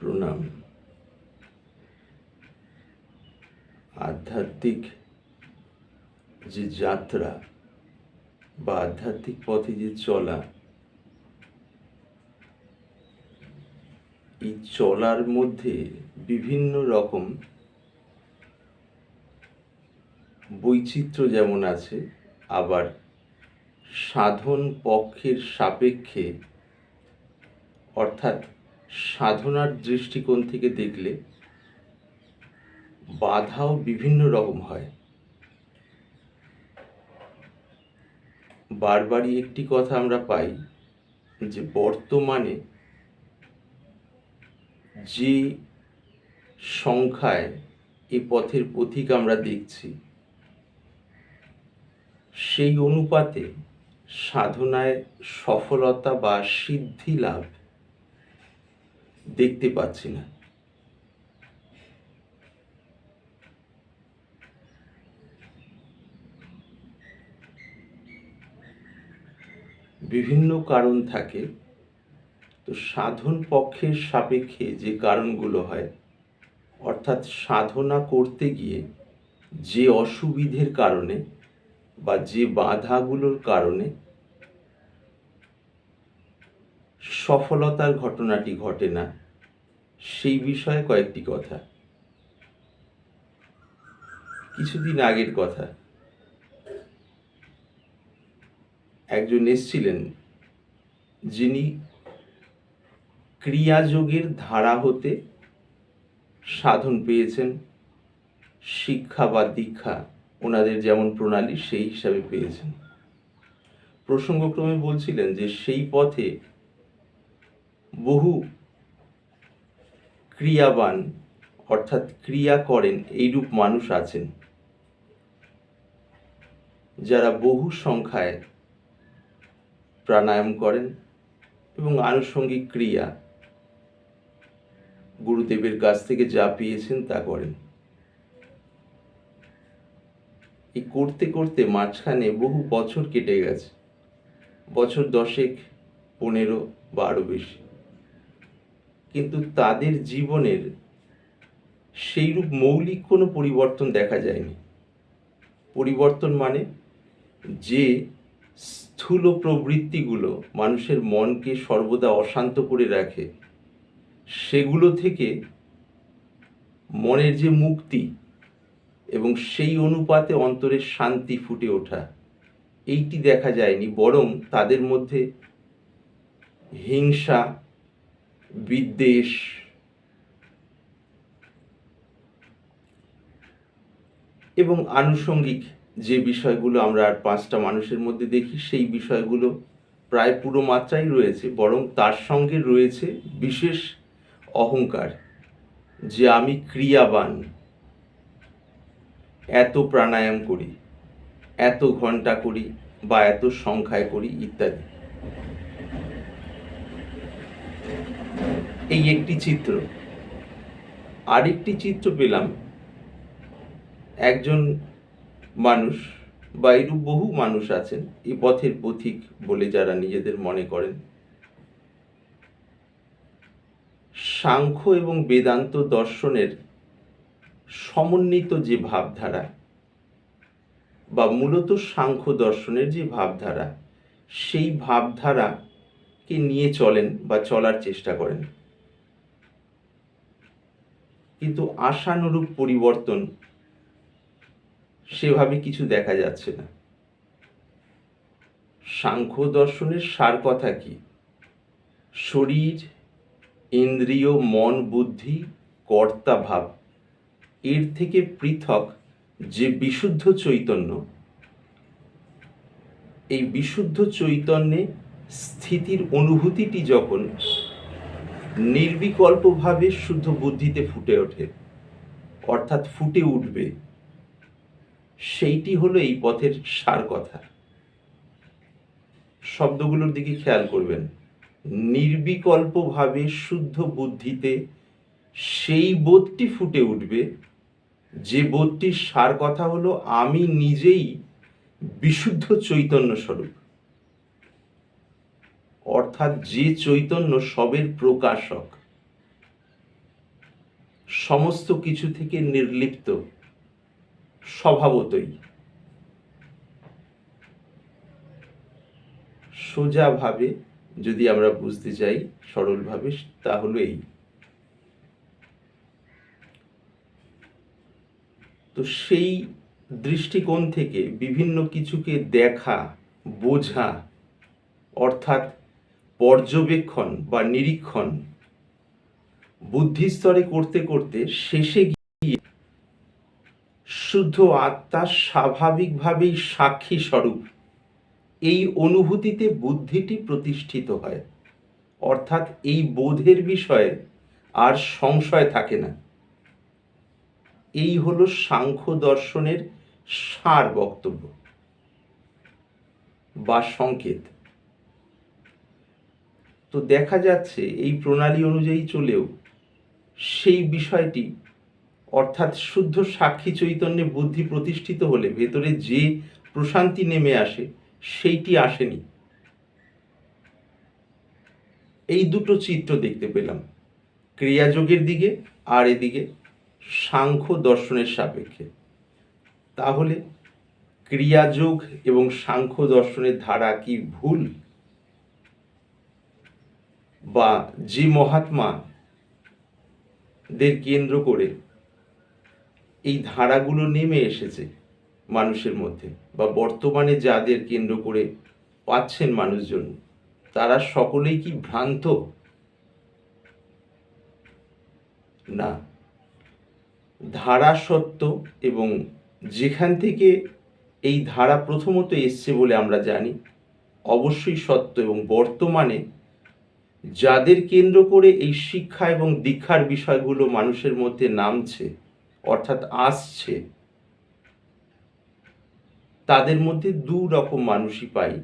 প্রণাম। আধ্যাত্মিক যে যাত্রা বা আধ্যাত্মিক পথে যে চলা, এই চলার মধ্যে বিভিন্ন রকম বৈচিত্র্য যেমন আছে, আবার সাধন পক্ষের সাপেক্ষে অর্থাৎ সাধনার দৃষ্টিকোণ থেকে দেখলে বাধাও বিভিন্ন রকম হয়। বারবারই একটি কথা আমরা পাই যে বর্তমানে যে সংখ্যায় এই পথের পথিক আমরা দেখছি, সেই অনুপাতে সাধনায় সফলতা বা সিদ্ধি লাভ দেখতে পাচ্ছি না। বিভিন্ন কারণ থাকে। তো সাধন পক্ষের সাপেক্ষে যে কারণগুলো হয়, অর্থাৎ সাধনা করতে গিয়ে যে অসুবিধের কারণে বা যে বাধাগুলোর কারণে সফলতার ঘটনাটি ঘটে না। সেই বিষয়ে কয়েকটি কথা। কিছুদিন আগের কথা। একজন এসছিলেন যিনি ক্রিয়াযোগের ধারা হতে সাধন পেয়েছেন। শিক্ষা বা দীক্ষা ওনাদের যেমন প্রণালী, সেই হিসাবে পেয়েছেন। প্রসঙ্গক্রমে বলছিলেন যে সেই পথে বহু ক্রিয়াবান, অর্থাৎ ক্রিয়া করেন, এইরূপ মানুষ আছেন। যারা বহু সংখ্যায় প্রাণায়াম করেন এবং আনুষঙ্গিক ক্রিয়া গুরুদেবের কাছ থেকে যা পেয়েছেন তা করেন। এই করতে করতে মাঝখানে বহু বছর কেটে গেছে। বছর দশেক, পনেরো বা বেশি। কিন্তু তাদের জীবনের সেইরূপ মৌলিক কোনো পরিবর্তন দেখা যায়নি। পরিবর্তন মানে যে স্থূল প্রবৃত্তিগুলো মানুষের মনকে সর্বদা অশান্ত করে রাখে, সেগুলো থেকে মনের যে মুক্তি এবং সেই অনুপাতে অন্তরের শান্তি ফুটে ওঠা, এইটি দেখা যায়নি, বরং তাদের মধ্যে হিংসা বিদ্বেষ। এবং আনুষঙ্গিক যে বিষয়গুলো আমরা আর পাঁচটা মানুষের মধ্যে দেখি, সেই বিষয়গুলো প্রায় পুরো মাত্রাই রয়েছে, বরং তার সঙ্গে রয়েছে বিশেষ অহংকার, যে আমি ক্রিয়াবান। এত প্রাণায়াম করি, এত ঘণ্টা করি বা এত সংখ্যায় করি, ইত্যাদি। এই একটি চিত্র। আরেকটি চিত্র পেলাম। একজন মানুষ বা এরূপ বহু মানুষ আছেন, এই পথের পথিক বলে যারা নিজেদের মনে করেন। সাংখ্য এবং বেদান্ত দর্শনের সমন্বিত যে ভাবধারা বা মূলত সাংখ্য দর্শনের যে ভাবধারা, সেই ভাবধারাকে নিয়ে চলেন বা চলার চেষ্টা করেন। কিন্তু আশানুরূপ পরিবর্তন সেভাবে কিছু দেখা যাচ্ছে না। সাংখ্য দর্শনের সার কথা কি? শরীর, ইন্দ্রিয়, মন, বুদ্ধি, কর্তা, ভাব, এর থেকে পৃথক যে বিশুদ্ধ চৈতন্য, এই বিশুদ্ধ চৈতন্যে স্থিতির অনুভূতিটি যখন নির্বিকল্পভাবে শুদ্ধ বুদ্ধিতে ফুটে ওঠে। অর্থাৎ ফুটে উঠবে। সেইটি হলো এই পথের সার কথা। শব্দগুলোর দিকে খেয়াল করবেন। নির্বিকল্পভাবে শুদ্ধ বুদ্ধিতে সেই বোধটি ফুটে উঠবে। যে বোধটির সার কথা হলো, আমি নিজেই বিশুদ্ধ চৈতন্য স্বরূপ। অর্থাৎ যে চৈতন্য সবের প্রকাশক। সমস্ত কিছু থেকে নির্লিপ্ত, স্বভাবতই। সোজাভাবে যদি আমরা বুঝতে চাই সরলভাবে তা এই। তো সেই দৃষ্টিকোণ থেকে বিভিন্ন কিছুকে দেখা, বোঝা, অর্থাৎ পর্যবেক্ষণ বা নিরীক্ষণ বুদ্ধিস্তরে করতে করতে শেষে গিয়ে শুদ্ধ আত্মার স্বাভাবিকভাবেই সাক্ষী স্বরূপ। এই অনুভূতিতে বুদ্ধিটি প্রতিষ্ঠিত হয়। অর্থাৎ এই বোধের বিষয়ে আর সংশয় থাকে না। এই হলো সাংখ্য দর্শনের সার বক্তব্য বা সংকেত। তো দেখা যাচ্ছে এই প্রণালী অনুযায়ী চলেও সেই বিষয়টি, অর্থাৎ শুদ্ধ সাক্ষী চৈতন্যে বুদ্ধি প্রতিষ্ঠিত হলে ভেতরে যে প্রশান্তি নেমে আসে, সেইটি আসেনি। এই দুটো চিত্র দেখতে পেলাম, ক্রিয়াযোগের দিকে আর এদিকে সাংখ্য দর্শনের সাপেক্ষে। তাহলে ক্রিয়াযোগ এবং সাংখ্য দর্শনের ধারা কি ভুল? বা যে মহাত্মা দের কেন্দ্র করে এই ধারাগুলো নেমে এসেছে মানুষের মধ্যে বা বর্তমানে যাদের কেন্দ্র করে পাচ্ছেন মানুষজন, তারা সকলেই কি ভ্রান্ত? না। ধারা সত্য এবং যেখান থেকে এই ধারা প্রথমত এসছে বলে আমরা জানি, অবশ্যই সত্য এবং বর্তমানে যাদের কেন্দ্র করে এই শিক্ষা এবং দীক্ষার বিষয়গুলো মানুষের মধ্যে নামছে, অর্থাৎ আসছে, তাদের মধ্যে দু রকম মানুষই পাই।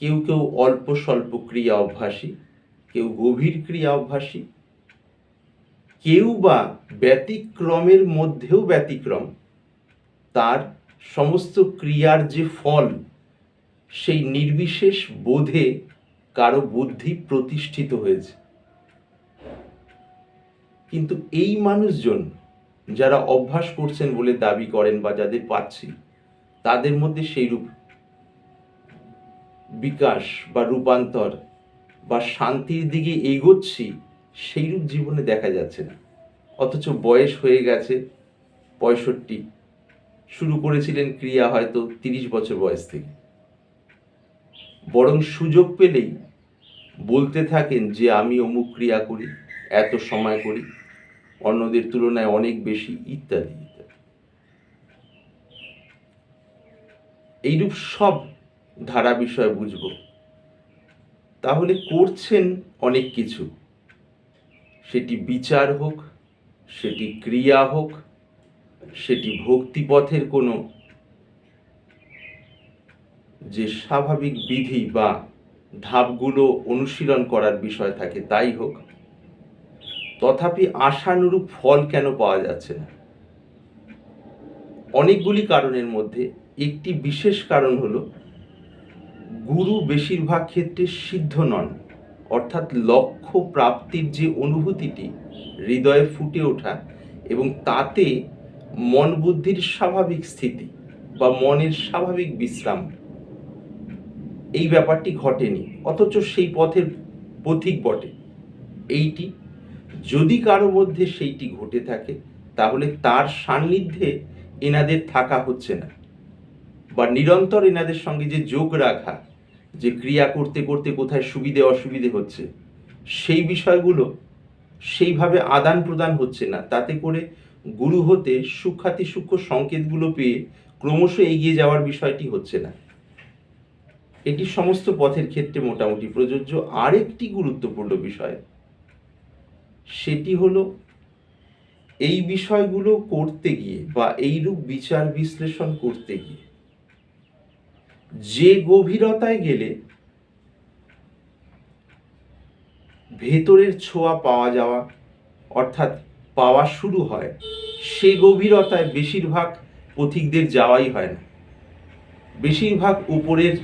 কেউ কেউ অল্প স্বল্প ক্রিয়া অভ্যাসী, কেউ গভীর ক্রিয়া অভ্যাসী, কেউ বা ব্যতিক্রমের মধ্যেও ব্যতিক্রম। তার সমস্ত ক্রিয়ার যে ফল, সেই নির্বিশেষ বোধে কারও বুদ্ধি প্রতিষ্ঠিত হয়েছে। কিন্তু এই মানুষজন যারা অভ্যাস করছেন বলে দাবি করেন বা যাদের পাচ্ছি, তাদের মধ্যে সেই রূপ বিকাশ বা রূপান্তর বা শান্তির দিকে এগোচ্ছি, সেইরূপ জীবনে দেখা যাচ্ছে না। অথচ বয়স হয়ে গেছে পঁয়ষট্টি, শুরু করেছিলেন ক্রিয়া হয়তো তিরিশ বছর বয়স থেকে। বরং সুযোগ পেলেই বলতে থাকেন যে আমি অমুক ক্রিয়া করি, এত সময় করি, অন্যদের তুলনায় অনেক বেশি ইত্যাদি এইরূপ সব ধারা বিষয় বুঝব। তাহলে করছেন অনেক কিছু। সেটি বিচার হোক, সেটি ক্রিয়া হোক, সেটি ভক্তিপথের কোনো যে স্বাভাবিক বিধি বা ধাপগুলো অনুশীলন করার বিষয় থাকে, তাই হোক, তথাপি আশানুরূপ ফল কেন পাওয়া যাচ্ছে না? অনেকগুলি কারণের মধ্যে একটি বিশেষ কারণ হলো, গুরু বেশিরভাগ ক্ষেত্রে সিদ্ধ নন, অর্থাৎ লক্ষ্য প্রাপ্তির যে অনুভূতিটি হৃদয়ে ফুটে ওঠা এবং তাতে মন বুদ্ধির স্বাভাবিক স্থিতি বা মনের স্বাভাবিক বিশ্রাম এই ব্যাপারটি ঘটেনি, অথচ সেই পথের পথিক বটে। এইটি, যদি কারও মধ্যে সেইটি ঘটে থাকে, তাহলে তার সান্নিধ্যে এনাদের থাকা হচ্ছে না, বা নিরন্তর এনাদের সঙ্গে যে যোগ রাখা, যে ক্রিয়া করতে করতে কোথায় সুবিধে অসুবিধে হচ্ছে, সেই বিষয়গুলো সেইভাবে আদান প্রদান হচ্ছে না। তাতে করে গুরু হতে সুখ্যাতি সূক্ষ্ম সংকেতগুলো পেয়ে ক্রমশ এগিয়ে যাওয়ার বিষয়টি হচ্ছে না। এটি সমস্ত পথের ক্ষেত্রে মোটামুটি প্রযোজ্য। আরেকটি গুরুত্বপূর্ণ বিষয়, সেটি হলো এই বিষয়গুলো করতে গিয়ে বা এইরূপ বিচার বিশ্লেষণ করতে গিয়ে যে গভীরতায় গেলে ভেতরের ছোঁয়া পাওয়া যাওয়া, অর্থাৎ পাওয়া শুরু হয়, সে গভীরতায় বেশিরভাগ পথিকদের যাওয়াই হয় না। বেশিরভাগ উপরের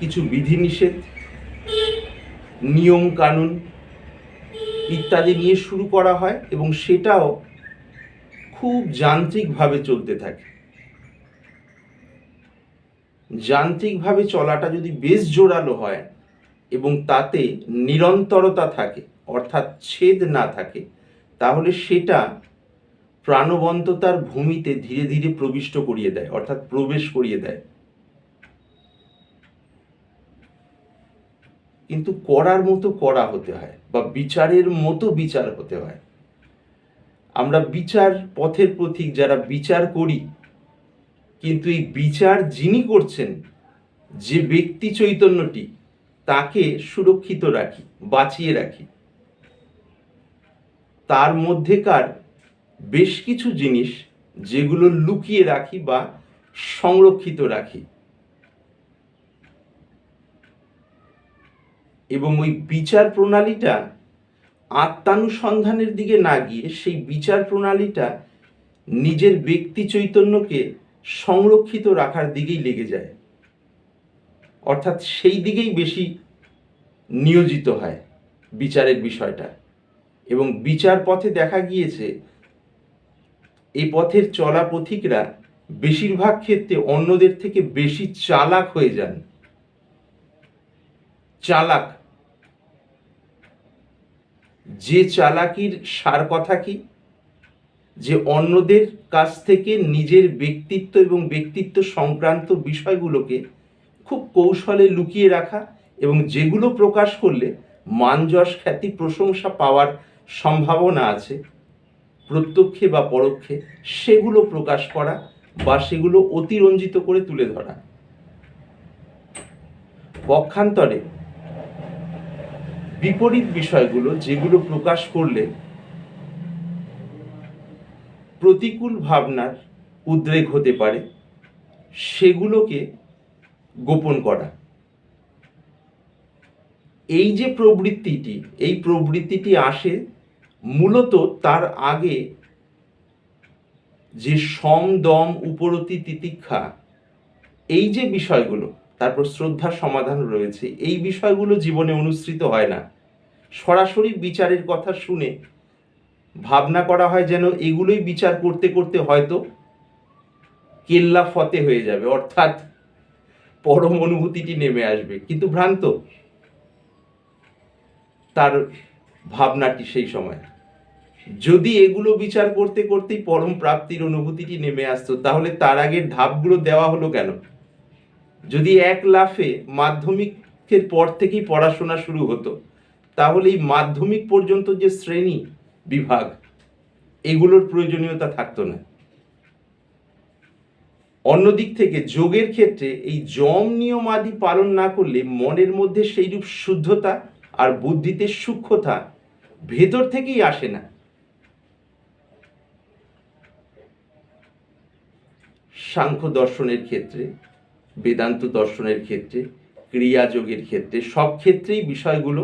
কিছু বিধিনিষেধ, নিয়ম কানুন ইত্যাদি নিয়ে শুরু করা হয় এবং সেটাও খুব যান্ত্রিকভাবে চলতে থাকে। যান্ত্রিকভাবে চলাটা যদি বেশ জোরালো হয় এবং তাতে নিরন্তরতা থাকে, অর্থাৎ ছেদ না থাকে, তাহলে সেটা প্রাণবন্ততার ভূমিতে ধীরে ধীরে প্রবিষ্ট করিয়ে দেয়, অর্থাৎ প্রবেশ করিয়ে দেয়। কিন্তু করার মতো করা হতে হয় বা বিচারের মতো বিচার হতে হয়। আমরা বিচার পথের পথিক যারা বিচার করি, কিন্তু এই বিচার যিনি করছেন, যে ব্যক্তি চৈতন্যটি, তাকে সুরক্ষিত রাখি, বাঁচিয়ে রাখি। তার মধ্যেকার বেশ কিছু জিনিস যেগুলো লুকিয়ে রাখি বা সংরক্ষিত রাখি। এবং ওই বিচার প্রণালীটা আত্মানুসন্ধানের দিকে না গিয়ে সেই বিচার প্রণালীটা নিজের ব্যক্তি চৈতন্যকে সংরক্ষিত রাখার দিকেই লেগে যায়। অর্থাৎ সেই দিকেই বেশি নিয়োজিত হয় বিচারের বিষয়টা। এবং বিচার পথে দেখা গিয়েছে, এই পথের চলা পথিকরা বেশিরভাগ ক্ষেত্রে অন্যদের থেকে বেশি চালাক হয়ে যান। চালাক যে চালাকির সার কথা কি? যে অন্যদের কাছ থেকে নিজের ব্যক্তিত্ব এবং ব্যক্তিত্ব সংক্রান্ত বিষয়গুলোকে খুব কৌশলে লুকিয়ে রাখা এবং যেগুলো প্রকাশ করলে মান যশ খ্যাতি প্রশংসা পাওয়ার সম্ভাবনা আছে, প্রত্যক্ষে বা পরোক্ষে সেগুলো প্রকাশ করা বা সেগুলো অতিরঞ্জিত করে তুলে ধরা। পক্ষান্তরে বিপরীত বিষয়গুলো যেগুলো প্রকাশ করলে প্রতিকূল ভাবনার উদ্রেক হতে পারে, সেগুলোকে গোপন করা। এই যে প্রবৃত্তিটি, এই প্রবৃত্তিটি আসে মূলত তার আগে যে সম দম উপরতি, তিতিক্ষা, এই যে বিষয়গুলো তারপর শ্রদ্ধার সমাধান রয়েছে। এই বিষয়গুলো জীবনে অনুসৃত হয় না। সরাসরি বিচারের কথা শুনে ভাবনা করা হয় যেন এগুলোই বিচার করতে করতে হয়তো কেল্লা ফতে হয়ে যাবে, অর্থাৎ পরম অনুভূতিটি নেমে আসবে। কিন্তু ভ্রান্ত, তার ভাবনাটি সেই সময়। যদি এগুলো বিচার করতে করতেই পরম প্রাপ্তির অনুভূতিটি নেমে আসতো, তাহলে তার আগের ধাপগুলো দেওয়া হলো কেন? যদি এক লাফে মাধ্যমিকের পর থেকেই পড়াশোনা শুরু হতো তাহলে এই মাধ্যমিক পর্যন্ত যে শ্রেণি বিভাগ, এগুলোর প্রয়োজনীয়তা থাকতো না। অন্যদিক থেকে যোগের ক্ষেত্রে এই যম নিয়মাদি পালন না করলে মনের মধ্যে সেইরূপ শুদ্ধতা আর বুদ্ধিতে সূক্ষ্মতা ভেতর থেকেই আসে না। সাংখ্য দর্শনের ক্ষেত্রে বেদান্ত দর্শনের ক্ষেত্রে, ক্রিয়াযোগের ক্ষেত্রে, সব ক্ষেত্রেই বিষয়গুলো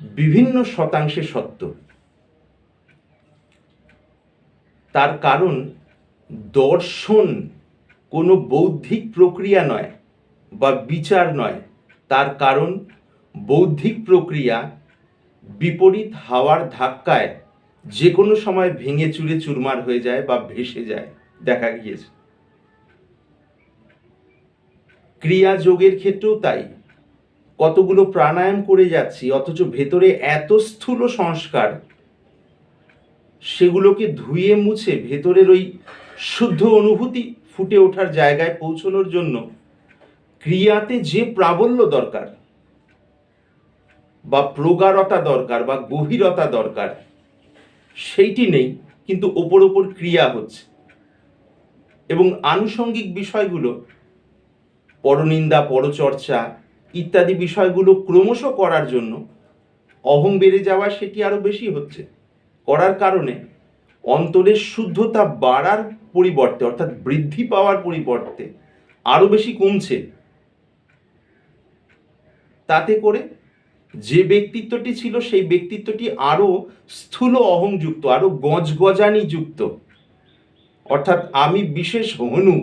বিভিন্ন শতাংশে সত্য। তার কারণ দর্শন কোনো বৌদ্ধিক প্রক্রিয়া নয় বা বিচার নয়। তার কারণ বৌদ্ধিক প্রক্রিয়া বিপরীত হাওয়ার ধাক্কায় যে কোনো সময় ভেঙে চুরে চুরমার হয়ে যায় বা ভেসে যায়। দেখা গিয়েছে। ক্রিয়া যোগের ক্ষেত্রেও তাই। কতগুলো প্রাণায়াম করে যাচ্ছি, অথচ ভেতরে এত স্থূল সংস্কার, সেগুলোকে ধুয়ে মুছে ভেতরের ওই শুদ্ধ অনুভূতি ফুটে ওঠার জায়গায় পৌঁছানোর জন্য ক্রিয়াতে যে প্রাবল্য দরকার বা প্রগাঢ়তা দরকার বা গভীরতা দরকার, সেইটি নেই, কিন্তু ওপর ওপর ক্রিয়া হচ্ছে। এবং আনুষঙ্গিক বিষয়গুলো পরনিন্দা, পরচর্চা ইত্যাদি বিষয়গুলো ক্রমশ করার জন্য অহং বেড়ে যাওয়া সেটি আরও বেশি হচ্ছে। করার কারণে অন্তরের শুদ্ধতা বাড়ার পরিবর্তে, অর্থাৎ বৃদ্ধি পাওয়ার পরিবর্তে আরও বেশি কমছে। তাতে করে যে ব্যক্তিত্বটি ছিল সেই ব্যক্তিত্বটি আরও স্থূল অহংযুক্ত আরও গজগজানি যুক্ত। অর্থাৎ আমি বিশেষ হনু।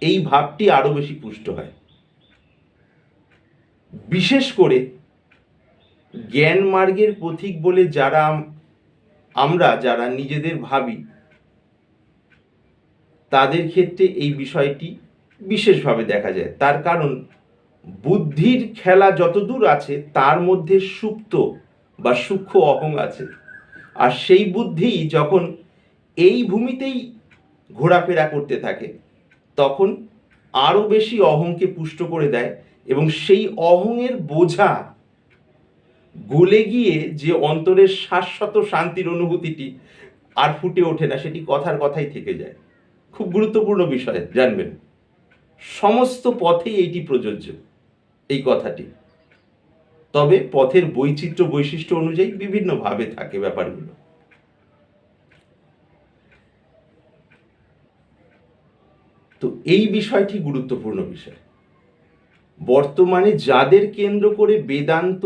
এই ভাবটি আরও বেশি পুষ্ট হয়। বিশেষ করে জ্ঞান মার্গের পথিক বলে যারা আমরা, যারা নিজেদের ভাবি, তাদের ক্ষেত্রে এই বিষয়টি বিশেষভাবে দেখা যায়। তার কারণ, বুদ্ধির খেলা যতদূর আছে, তার মধ্যে সুপ্ত বা সূক্ষ্ম অহং আছে। আর সেই বুদ্ধি যখন এই ভূমিতেই ঘোরাফেরা করতে থাকে তখন আরও বেশি অহংকে পুষ্ট করে দেয় এবং সেই অহংয়ের বোঝা গলে গিয়ে যে অন্তরের শাশ্বত শান্তির অনুভূতিটি আর ফুটে ওঠে না, সেটি কথার কথাই থেকে যায়। খুব গুরুত্বপূর্ণ বিষয়, জানবেন। সমস্ত পথেই এইটি প্রযোজ্য, এই কথাটি। তবে পথের বৈচিত্র্য বৈশিষ্ট্য অনুযায়ী বিভিন্নভাবে থাকে ব্যাপারগুলো। তো এই বিষয়টি গুরুত্বপূর্ণ বিষয়। বর্তমানে যাদের কেন্দ্র করে বেদান্ত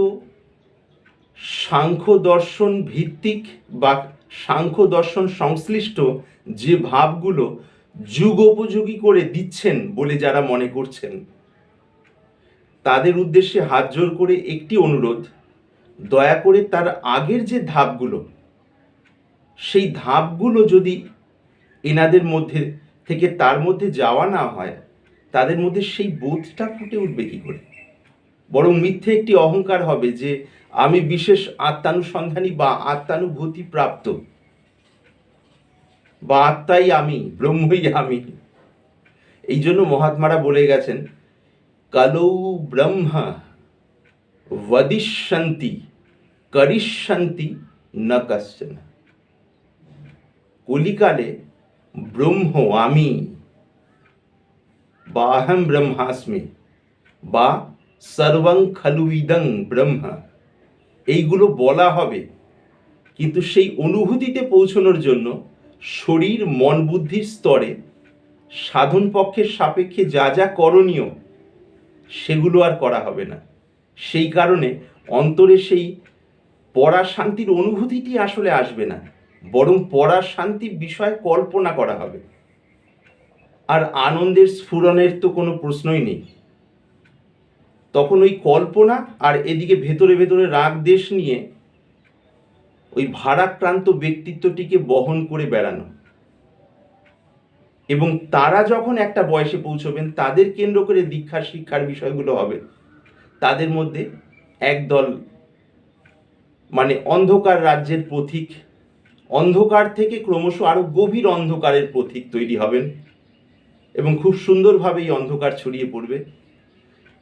সাংখ্য দর্শন ভিত্তিক বা সাংখ্য দর্শন সংশ্লিষ্ট যে ভাবগুলো যুগোপযোগী করে দিচ্ছেন বলে যারা মনে করছেন, তাদের উদ্দেশ্যে হাত জোর করে একটি অনুরোধ, দয়া করে তার আগের যে ধাপগুলো, সেই ধাপগুলো যদি এনাদের মধ্যে থেকে তার মধ্যে যাওয়া না হয়, তাদের মধ্যে সেই বোধটা ফুটে উঠবে কি করে? বরং মিথ্যে একটি অহংকার হবে যে আমি বিশেষ আত্মানুসন্ধানী বা আত্মানুভূতি প্রাপ্ত বা আত্মাই আমি, ব্রহ্মই আমি। এই জন্য মহাত্মারা বলে গেছেন, কালৌ ব্রহ্মা বদিষ্যন্তি, করিষ্যন্তি না কশ্চন। কলিকালে ব্রহ্ম আমি বা অহম ব্রহ্মাস্মি বা সর্বং খলু ইদং ব্রহ্ম। এইগুলো বলা হবে। কিন্তু সেই অনুভূতিতে পৌঁছানোর জন্য শরীর, মন, বুদ্ধির স্তরে সাধন পক্ষের সাপেক্ষে যা যা করণীয় সেগুলো আর করা হবে না। সেই কারণে অন্তরে সেই পড়া শান্তির অনুভূতিটি আসলে আসবে না। বরং পড়া শান্তি বিষয় কল্পনা করা হবে। আর আনন্দের স্ফুরণের তো কোনো প্রশ্নই নেই। তখন ওই কল্পনা আর এদিকে ভেতরে ভেতরে রাগ দেশ নিয়ে ওই ভারাক্রান্ত ব্যক্তিত্বটিকে বহন করে বেড়ানো। এবং তারা যখন একটা বয়সে পৌঁছবেন, তাদের কেন্দ্র করে দীক্ষার শিক্ষার বিষয়গুলো হবে। তাদের মধ্যে একদল মানে অন্ধকার রাজ্যের পথিক অন্ধকার থেকে ক্রমশ আরও গভীর অন্ধকারের প্রতীক তৈরি হবেন এবং খুব সুন্দরভাবে এই অন্ধকার ছড়িয়ে পড়বে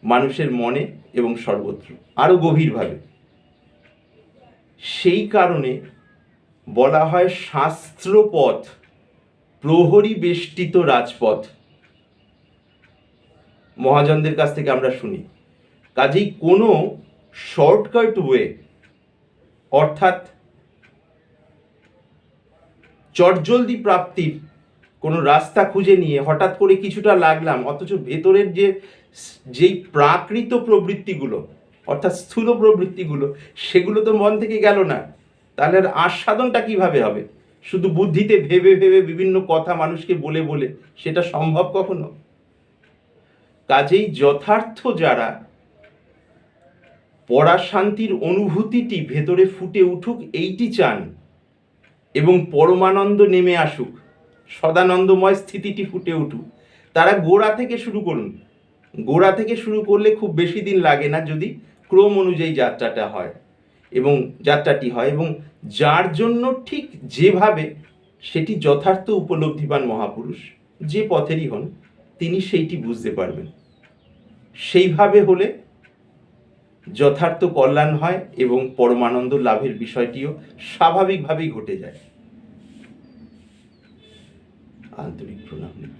মানুষের মনে এবং সর্বত্র, আরও গভীরভাবে। সেই কারণে বলা হয় শাস্ত্রপথ, প্রহরী বেষ্টিত রাজপথ। মহাজনদের কাছ থেকে আমরা শুনি, কাজেই কোনো শর্টকাট ওয়ে অর্থাৎ চটজলদি প্রাপ্তির কোনো রাস্তা খুঁজে নিয়ে হঠাৎ করে কিছুটা লাগলাম, অথচ ভেতরের যে যেই প্রাকৃত প্রবৃত্তিগুলো, অর্থাৎ স্থূল প্রবৃত্তিগুলো, সেগুলো তো মন থেকে গেল না। তাহলে আর আস্বাদনটা কীভাবে হবে? শুধু বুদ্ধিতে ভেবে ভেবে বিভিন্ন কথা মানুষকে বলে বলে সেটা সম্ভব কখনো? কাজেই যথার্থ যারা পড়া শান্তির অনুভূতিটি ভেতরে ফুটে উঠুক, এইটি চান এবং পরমানন্দ নেমে আসুক। সদানন্দময় স্থিতিটি ফুটে উঠুক। তারা গোড়া থেকে শুরু করুন। গোড়া থেকে শুরু করলে খুব বেশি দিন লাগে না যদি ক্রম অনুযায়ী যাত্রাটা হয় এবং যাত্রাটি হয় এবং যার জন্য ঠিক যেভাবে সেটি যথার্থ উপলব্ধিবান মহাপুরুষ যে পথেরই হন, তিনি সেইটি বুঝতে পারবেন। সেইভাবে হলে যথার্থ কল্যাণ হয় এবং পরমানন্দ লাভের বিষয়টিও স্বাভাবিকভাবেই ঘটে যায়। আন্তরিক প্রণাম।